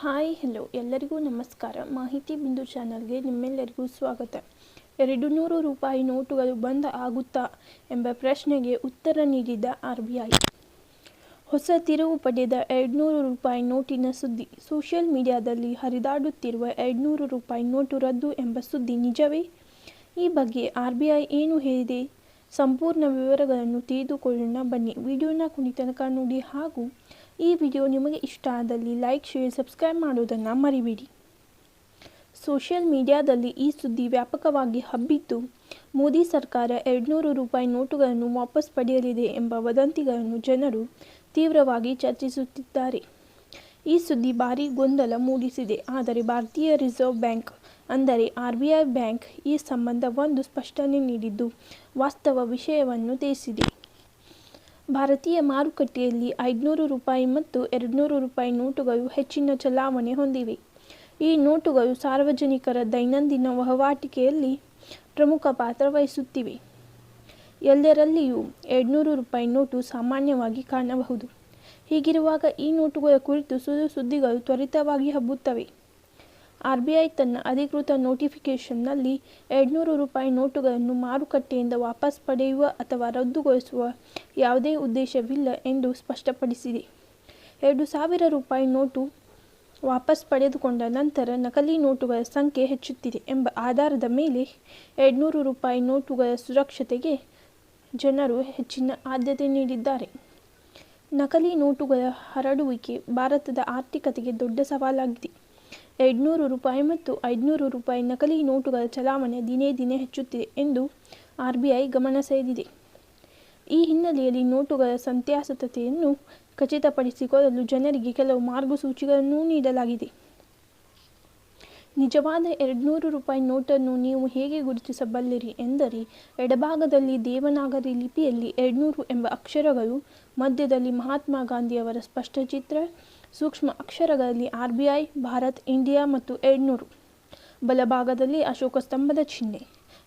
Hi hello ಎಲ್ಲರಿಗೂ ನಮಸ್ಕಾರ. ಮಾಹಿತಿ ಬಿಂದು ಚಾನಲ್ಗೆ ನಿಮ್ಮೆಲ್ಲರಿಗೂ ಸ್ವಾಗತ. ಎರಡು ನೂರು ರೂಪಾಯಿ ನೋಟುಗಳು ಬಂದ್ ಆಗುತ್ತಾ ಎಂಬ ಪ್ರಶ್ನೆಗೆ ಉತ್ತರ ನೀಡಿದ ಆರ್ ಬಿ ಐ. ಹೊಸ ತಿರುವು ಪಡೆದ ಎರಡುನೂರು ರೂಪಾಯಿ ನೋಟಿನ ಸುದ್ದಿ. ಸೋಷಿಯಲ್ ಮೀಡಿಯಾದಲ್ಲಿ ಹರಿದಾಡುತ್ತಿರುವ ಎರಡುನೂರು ರೂಪಾಯಿ ನೋಟು ರದ್ದು ಎಂಬ ಸುದ್ದಿ ನಿಜವೇ? ಈ ಬಗ್ಗೆ ಆರ್ ಬಿ ಐ ಏನು ಹೇಳಿದೆ? ಸಂಪೂರ್ಣ ವಿವರಗಳನ್ನು ತಿಳಿದುಕೊಳ್ಳೋಣ ಬನ್ನಿ. ವಿಡಿಯೋನ ಕುಣಿತನಕ ನೋಡಿ ಹಾಗೂ ಈ ವಿಡಿಯೋ ನಿಮಗೆ ಇಷ್ಟ ಆದಲ್ಲಿ ಲೈಕ್, ಶೇರ್, ಸಬ್ಸ್ಕ್ರೈಬ್ ಮಾಡುವುದನ್ನು ಮರಿಬೇಡಿ. ಸೋಷಿಯಲ್ ಮೀಡಿಯಾದಲ್ಲಿ ಈ ಸುದ್ದಿ ವ್ಯಾಪಕವಾಗಿ ಹಬ್ಬಿದ್ದು, ಮೋದಿ ಸರ್ಕಾರ ಎರಡುನೂರು ರೂಪಾಯಿ ನೋಟುಗಳನ್ನು ವಾಪಸ್ ಪಡೆಯಲಿದೆ ಎಂಬ ವದಂತಿಗಳನ್ನು ಜನರು ತೀವ್ರವಾಗಿ ಚರ್ಚಿಸುತ್ತಿದ್ದಾರೆ. ಈ ಸುದ್ದಿ ಭಾರೀ ಗೊಂದಲ ಮೂಡಿಸಿದೆ. ಆದರೆ ಭಾರತೀಯ ರಿಸರ್ವ್ ಬ್ಯಾಂಕ್, ಅಂದರೆ ಆರ್ ಬಿ ಐ ಬ್ಯಾಂಕ್, ಈ ಸಂಬಂಧ ಒಂದು ಸ್ಪಷ್ಟನೆ ನೀಡಿದ್ದು ವಾಸ್ತವ ವಿಷಯವನ್ನು ತಿಳಿಸಿದೆ. ಭಾರತೀಯ ಮಾರುಕಟ್ಟೆಯಲ್ಲಿ ಐದುನೂರು ರೂಪಾಯಿ ಮತ್ತು ಎರಡುನೂರು ರೂಪಾಯಿ ನೋಟುಗಳು ಹೆಚ್ಚಿನ ಚಲಾವಣೆ ಹೊಂದಿವೆ. ಈ ನೋಟುಗಳು ಸಾರ್ವಜನಿಕರ ದೈನಂದಿನ ವಹಿವಾಟಿಕೆಯಲ್ಲಿ ಪ್ರಮುಖ ಪಾತ್ರ ವಹಿಸುತ್ತಿವೆ. ಎಲ್ಲರಲ್ಲಿಯೂ ಎರಡುನೂರು ರೂಪಾಯಿ ನೋಟು ಸಾಮಾನ್ಯವಾಗಿ ಕಾಣಬಹುದು. ಹೀಗಿರುವಾಗ ಈ ನೋಟುಗಳ ಕುರಿತು ಸುದ್ದಿಗಳು ತ್ವರಿತವಾಗಿ ಹಬ್ಬುತ್ತವೆ. ಆರ್ ಬಿ ಐ ತನ್ನ ಅಧಿಕೃತ ನೋಟಿಫಿಕೇಷನ್ನಲ್ಲಿ ಎರಡುನೂರು ರೂಪಾಯಿ ನೋಟುಗಳನ್ನು ಮಾರುಕಟ್ಟೆಯಿಂದ ವಾಪಸ್ ಪಡೆಯುವ ಅಥವಾ ರದ್ದುಗೊಳಿಸುವ ಯಾವುದೇ ಉದ್ದೇಶವಿಲ್ಲ ಎಂದು ಸ್ಪಷ್ಟಪಡಿಸಿದೆ. ಎರಡು ಸಾವಿರ ರೂಪಾಯಿ ನೋಟು ವಾಪಸ್ ಪಡೆದುಕೊಂಡ ನಂತರ ನಕಲಿ ನೋಟುಗಳ ಸಂಖ್ಯೆ ಹೆಚ್ಚುತ್ತಿದೆ ಎಂಬ ಆಧಾರದ ಮೇಲೆ ಎರಡುನೂರು ರೂಪಾಯಿ ನೋಟುಗಳ ಸುರಕ್ಷತೆಗೆ ಜನರು ಹೆಚ್ಚಿನ ಆದ್ಯತೆ ನೀಡಿದ್ದಾರೆ. ನಕಲಿ ನೋಟುಗಳ ಹರಡುವಿಕೆ ಭಾರತದ ಆರ್ಥಿಕತೆಗೆ ದೊಡ್ಡ ಸವಾಲಾಗಿದೆ. ಎರಡುನೂರು ರೂಪಾಯಿ ಮತ್ತು ಐದುನೂರು ರೂಪಾಯಿ ನಕಲಿ ನೋಟುಗಳ ಚಲಾವಣೆ ದಿನೇ ದಿನೇ ಹೆಚ್ಚುತ್ತಿದೆ ಎಂದು ಆರ್ ಬಿ ಗಮನ ಸೆಳೆದಿದೆ. ಈ ಹಿನ್ನೆಲೆಯಲ್ಲಿ ನೋಟುಗಳ ಸಂತ್ಯಾಸತತೆಯನ್ನು ಖಚಿತಪಡಿಸಿಕೊಳ್ಳಲು ಜನರಿಗೆ ಕೆಲವು ಮಾರ್ಗಸೂಚಿಗಳನ್ನು ನೀಡಲಾಗಿದೆ. ನಿಜವಾದ ಎರಡುನೂರು ರೂಪಾಯಿ ನೋಟನ್ನು ನೀವು ಹೇಗೆ ಗುರುತಿಸಬಲ್ಲಿರಿ ಎಂದರೆ, ಎಡಭಾಗದಲ್ಲಿ ದೇವನಾಗರಿ ಲಿಪಿಯಲ್ಲಿ ಎರಡುನೂರು ಎಂಬ ಅಕ್ಷರಗಳು, ಮಧ್ಯದಲ್ಲಿ ಮಹಾತ್ಮ ಗಾಂಧಿಯವರ ಸ್ಪಷ್ಟಚಿತ್ರ ಸೂಕ್ಷ್ಮ ಅಕ್ಷರಗಳಲ್ಲಿ ಆರ್ ಬಿ ಭಾರತ್, ಇಂಡಿಯಾ ಮತ್ತು ಎರಡುನೂರು ಬಲಭಾಗದಲ್ಲಿ ಅಶೋಕ ಸ್ತಂಭದ ಚಿಹ್ನೆ.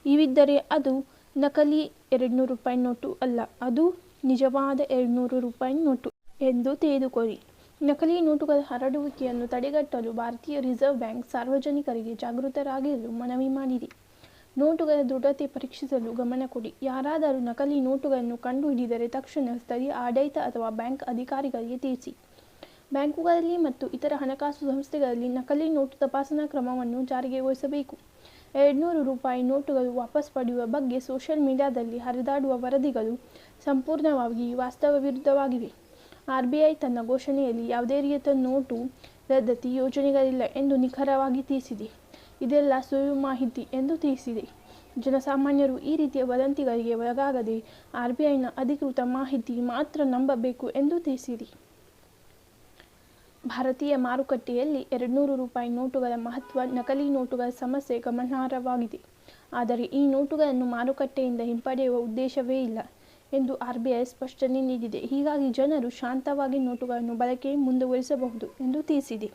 ಇವಿದ್ದರೆ ಅದು ನಕಲಿ ಎರಡುನೂರು ರೂಪಾಯಿ ನೋಟು ಅಲ್ಲ, ಅದು ನಿಜವಾದ ಎರಡುನೂರು ರೂಪಾಯಿ ನೋಟು ಎಂದು ತಿಳಿದುಕೊಳ್ಳಿ. ನಕಲಿ ನೋಟುಗಳ ಹರಡುವಿಕೆಯನ್ನು ತಡೆಗಟ್ಟಲು ಭಾರತೀಯ ರಿಸರ್ವ್ ಬ್ಯಾಂಕ್ ಸಾರ್ವಜನಿಕರಿಗೆ ಜಾಗೃತರಾಗಿರಲು ಮನವಿ ಮಾಡಿದೆ. ನೋಟುಗಳ ದೃಢತೆ ಪರೀಕ್ಷಿಸಲು ಗಮನ ಕೊಡಿ. ಯಾರಾದರೂ ನಕಲಿ ನೋಟುಗಳನ್ನು ಕಂಡುಹಿಡಿದರೆ ತಕ್ಷಣ ಸ್ಥಳೀಯ ಆಡಳಿತ ಅಥವಾ ಬ್ಯಾಂಕ್ ಅಧಿಕಾರಿಗಳಿಗೆ ತಿಳಿಸಿ. ಬ್ಯಾಂಕುಗಳಲ್ಲಿ ಮತ್ತು ಇತರ ಹಣಕಾಸು ಸಂಸ್ಥೆಗಳಲ್ಲಿ ನಕಲಿ ನೋಟು ತಪಾಸಣಾ ಕ್ರಮವನ್ನು ಜಾರಿಗೊಳಿಸಬೇಕು ಎರಡುನೂರು ರೂಪಾಯಿ ನೋಟುಗಳು ವಾಪಸ್ ಪಡೆಯುವ ಬಗ್ಗೆ ಸೋಷಿಯಲ್ ಮೀಡಿಯಾದಲ್ಲಿ ಹರಿದಾಡುವ ವರದಿಗಳು ಸಂಪೂರ್ಣವಾಗಿ ವಾಸ್ತವ ವಿರುದ್ಧವಾಗಿವೆ ಆರ್ ಬಿ ತನ್ನ ಘೋಷಣೆಯಲ್ಲಿ ಯಾವುದೇ ರೀತಿಯ ನೋಟು ರದ್ದತಿ ಯೋಜನೆಗಳಿಲ್ಲ ಎಂದು ನಿಖರವಾಗಿ ತಿಳಿಸಿದೆ. ಇದೆಲ್ಲ ಸುಳ್ಳು ಮಾಹಿತಿ ಎಂದು ತಿಳಿಸಿದೆ. ಜನಸಾಮಾನ್ಯರು ಈ ರೀತಿಯ ವದಂತಿಗಳಿಗೆ ಒಳಗಾಗದೆ ಆರ್ ಬಿ ಅಧಿಕೃತ ಮಾಹಿತಿ ಮಾತ್ರ ನಂಬಬೇಕು ಎಂದು ತಿಳಿಸಿದೆ. ಭಾರತೀಯ ಮಾರುಕಟ್ಟೆಯಲ್ಲಿ ಎರಡುನೂರು ರೂಪಾಯಿ ನೋಟುಗಳ ಮಹತ್ವ, ನಕಲಿ ನೋಟುಗಳ ಸಮಸ್ಯೆ ಗಮನಾರ್ಹವಾಗಿದೆ. ಆದರೆ ಈ ನೋಟುಗಳನ್ನು ಮಾರುಕಟ್ಟೆಯಿಂದ ಹಿಂಪಡೆಯುವ ಉದ್ದೇಶವೇ ಇಲ್ಲ ಎಂದು ಆರ್ ಬಿ ಐ ಸ್ಪಷ್ಟನೆ ನೀಡಿದೆ. ಹೀಗಾಗಿ ಜನರು ಶಾಂತವಾಗಿ ನೋಟುಗಳನ್ನು ಬಳಕೆ ಮುಂದುವರಿಸಬಹುದು ಎಂದು ತಿಳಿಸಿದೆ.